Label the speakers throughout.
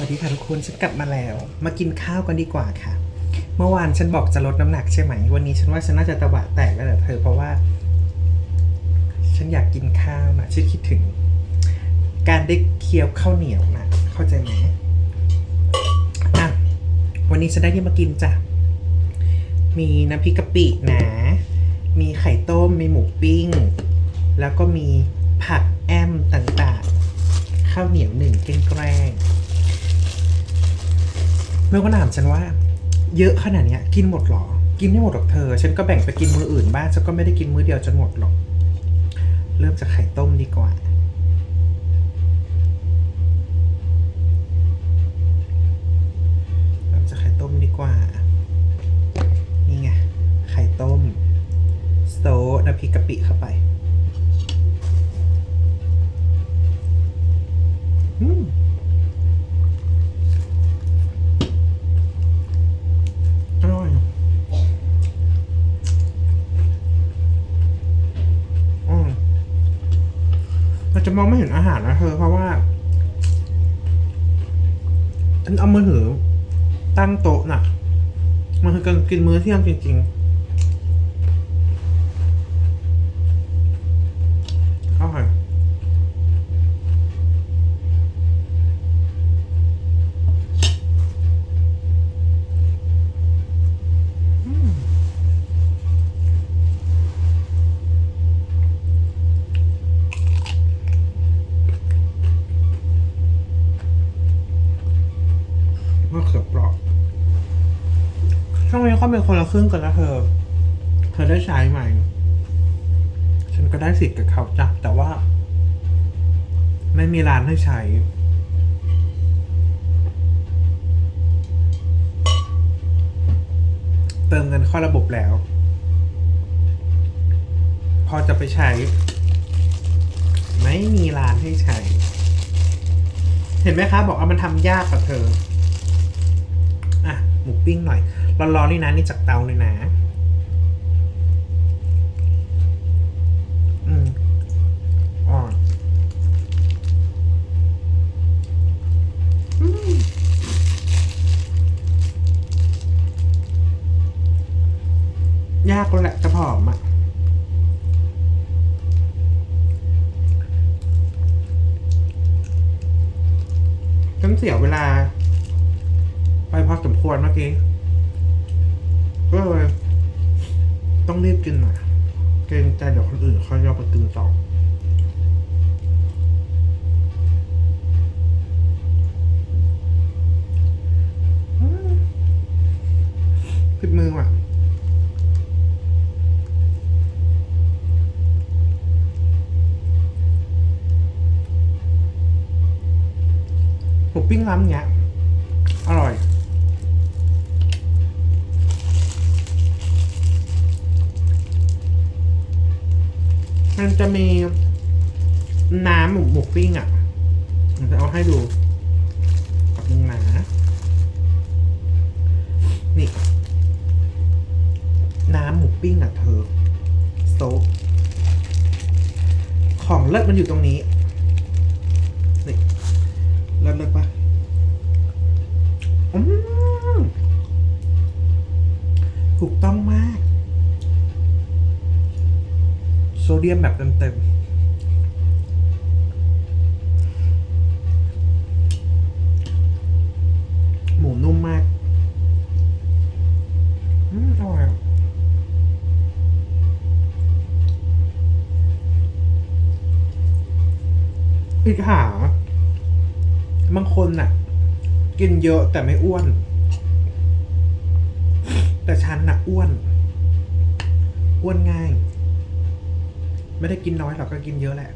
Speaker 1: วัสดีค่ะทุกคนฉันกลับมาแล้ว มากินข้าวกันดีกว่าค่ะ เมื่อวานฉันบอกจะลดน้ำหนักใช่ไหม วันนี้ฉันว่าฉันน่าจะตะบะแตกแล้วแหละเธอเพราะว่า ฉันอยากกินข้าวนะฉันคิดถึง การได้เคี้ยวข้าวเหนียวนะเข้าใจไหมอะวันนี้ฉันได้ที่มากินจ้ะมีน้ำพริกกะปินะ มีไข่ต้ม มีหมูปิ้ง แล้วก็มีผักแอมต่างๆ ข้าวเหนียวหนึ่งแกล้ง เมื่อก็ถามฉันว่า เยอะขนาดเนี้ยกินหมดหรอ กินไม่หมดหรอกเธอ ฉันก็แบ่งไปกินมื้ออื่นบ้างฉันก็ไม่ได้กินมื้อเดียวจนหมดหรอก เริ่มจากไข่ต้มดีกว่าเริ่มจากไข่ต้มดีกว่า นี่ไง ไข่ต้มโต๊ะน้ำพริกกะปิเข้าไป ห็นอาหารนะเธอเพราะว่าฉันเอามือถือตั้งโต๊ะน่ะ มันคือการกินมื้อเที่ยงจริง ๆ ช่วงนี้เขาเป็นคนละครึ่งกันแล้วเธอ เธอได้ใช้ไหม ฉันก็ได้สิทธิ์กับเขาจ้ะแต่ว่า ไม่มีร้านให้ใช้ เติมเงินเข้าระบบแล้ว พอจะไปใช้ ไม่มีร้านให้ใช้ เห็นไหมคะ บอกว่ามันทำยากกับเธอ อะ หมูปิ้งหน่อย ร้อนๆนี่นะนี่จากเตาเลยนะอืมอ่อนยากแล้วแหละจะผอมอะฉันเสียเวลา ไปพอสมควรเมื่อกี้ ก็เลยต้องรีบกินหน่อยเกรงใจเดี๋ยวคนอื่นเขาจะไปกินต่อปิดมือว่ะหมูปิ้งร้านเนี้ย มันจะมีน้ำหมูหมูปิ้งอะมันจะเอาให้ดูกับนึงนา นี่ น้ำหมูปิ้งอะเธอโซของเลิศมันอยู่ตรงนี้ เดียมเต็มๆ หมูนุ่มมาก อืมอร่อยอะอีกหาบางคนน่ะ กินเยอะแต่ไม่อ้วน แต่ฉันน่ะอ้วน อ้วนง่าย ไม่ได้กินน้อยหรอกก็กินเยอะแหละ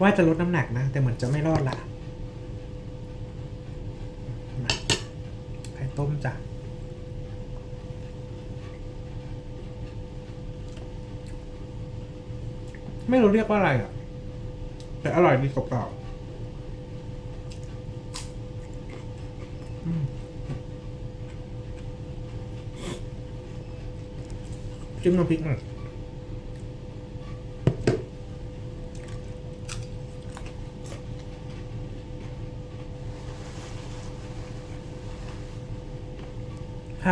Speaker 1: ว่าจะลดน้ำหนักนะ แต่เหมือนจะไม่รอดละไข่ต้มจ้ะไม่รู้เรียกว่าอะไรอะ แต่อร่อยดีกรอบจิ้มน้ำพริกหน่อย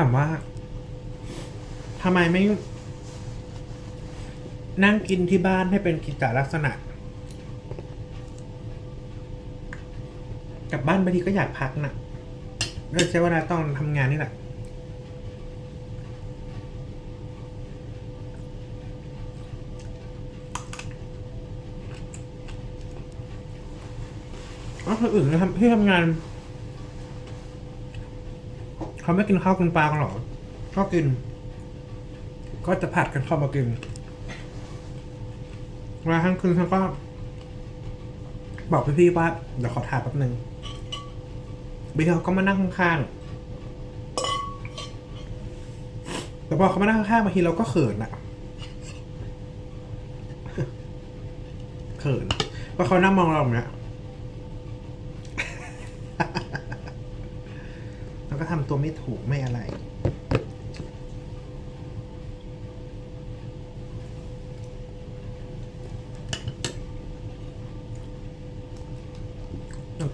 Speaker 1: ามว่าทำไมไม่ นั่งกินที่บ้านให้เป็นกิจลักษณะ กลับบ้านบางทีก็อยากพักนะ่ะเลิกใช้เวลาต้องทำงานนี่แหละอ๋อคนอื่นทำที่ทำงาน เขาไม่กินข้าวกินปลากันหรอก็กิน ก็จะผัดกันเข้ามากินเวลาทั้งคืนฉันก็ บอกพี่ๆว่าเดี๋ยวขอถ่ายแป๊บนึงบีเขาก็มานั่งข้างๆแต่พอเขามานั่งข้างๆบางทีเราก็เขินอะเขินเพราเขานั่งมองเราแบบเนี้ย แล้ว ก็ทำตัวไม่ถูกไม่อะไร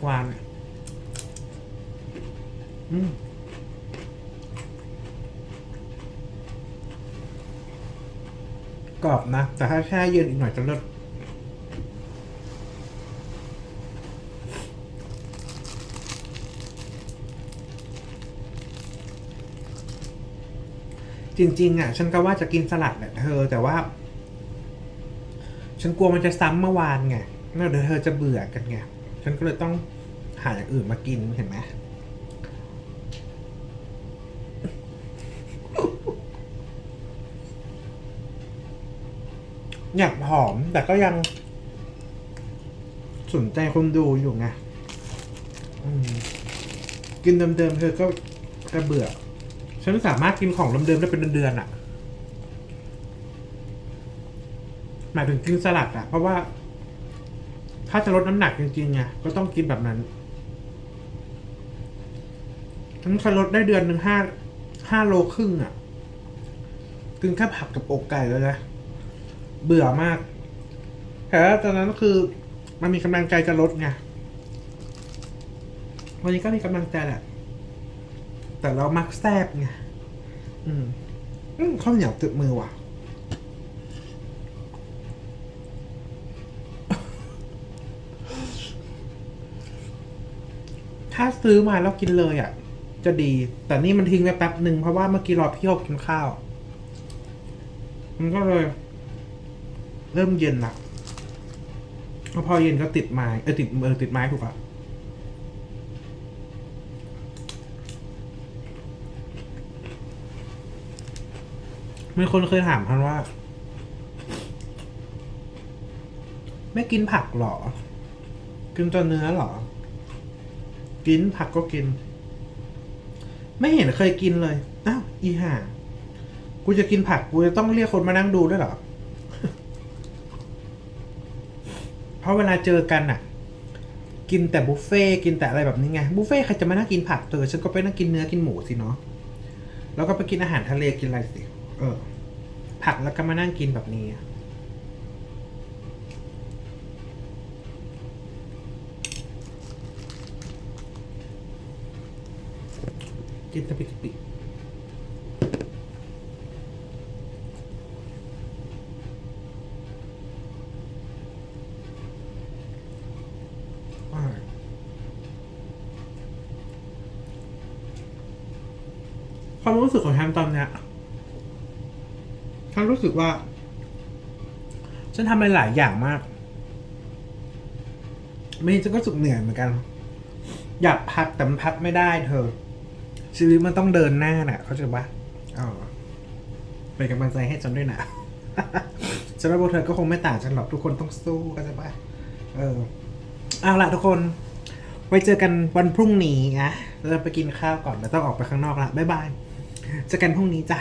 Speaker 1: กวางอืมกรอบนะ แต่ถ้าแช่เย็นอีกหน่อยจะเลิศ จริง ๆ อะ ฉันก็ว่าจะกินสลัดแหละเธอ แต่ว่า ฉันกลัวมันจะซ้ำเมื่อวานไงแล้วเดี๋ยวเธอจะเบื่อกันไงฉันก็เลยต้องหาอย่างอื่นมากินเห็นไหมอยากผอมแต่ก็ยัง สนใจคนดูอยู่ไงกินเดิมๆเธอก็จะเบื่อ ฉันสามารถกินของเดิมๆได้เป็นเดือนๆอะหมายถึงกินสลัดอะเพราะว่า ถ้าจะลดน้ำหนักจริงๆไงก็ต้องกินแบบนั้นฉันเคยลดได้เดือนหนึ่งห้าห้าโลครึ่งอะกินแค่ผักกับอกไก่เลยนะเบื่อมากแต่ตอนนั้นคือ มันมีกำลังใจจะลดไงวันนี้ก็มีกำลังใจแหละ แต่เรามักแซบไงอืมอืมข้าวเหนียวติดมือว่ะ ถ้าซื้อมาแล้วกินเลยอะ จะดี แต่นี่มันทิ้งไว้แป๊บหนึ่งเพราะว่าเมื่อกี้รอพี่โยกกินข้าว มันก็เลย เริ่มเย็นละแล้วพอเย็นก็ติดไม้เออติดเออติดไม้ถูกอะ มีคนเคยถามพันว่า ไม่กินผักหรอ กินแต่เนื้อหรอ กินผักก็กิน ไม่เห็นเคยกินเลยอ้าวอีห่ากูจะกินผักกูจะต้องเรียกคนมานั่งดูด้วยหรอ เพราะเวลาเจอกันอะกินแต่บุฟเฟ่กินแต่อะไรแบบนี้ไง บุฟเฟ่ใครจะมานั่งกินผักเธอฉันก็ไปนั่งกินเนื้อกินหมูสิเนาะ แล้วก็ไปกินอาหารทะเลกินอะไรสิ เออ ผักแล้วก็มานั่งกินแบบนี้อะกินต่ปิกปิความรู้สึกของแฮมตอนเนี้ย ฉันรู้สึกว่า ฉันทำอะไรหลายอย่างมาก ไม่ฉันก็รู้สึกเหนื่อยเหมือนกัน อยากพักแต่มันพักไม่ได้เธอ ชีวิตมันต้องเดินหน้าน่ะ เขาใจปะอ๋อเป็นกำลังใจให้ฉันด้วยนะฉันว่าพวกเธอก็คงไม่ต่างฉันหรอกทุกคนต้องสู้ก็จะปะเออเอาละทุกคนไว้เจอกันวันพรุ่งนี้นะเราไปกินข้าวก่อนแล้วต้องออกไปข้างนอกละบ๊ายบาย เจอกันพรุ่งนี้จ้ะ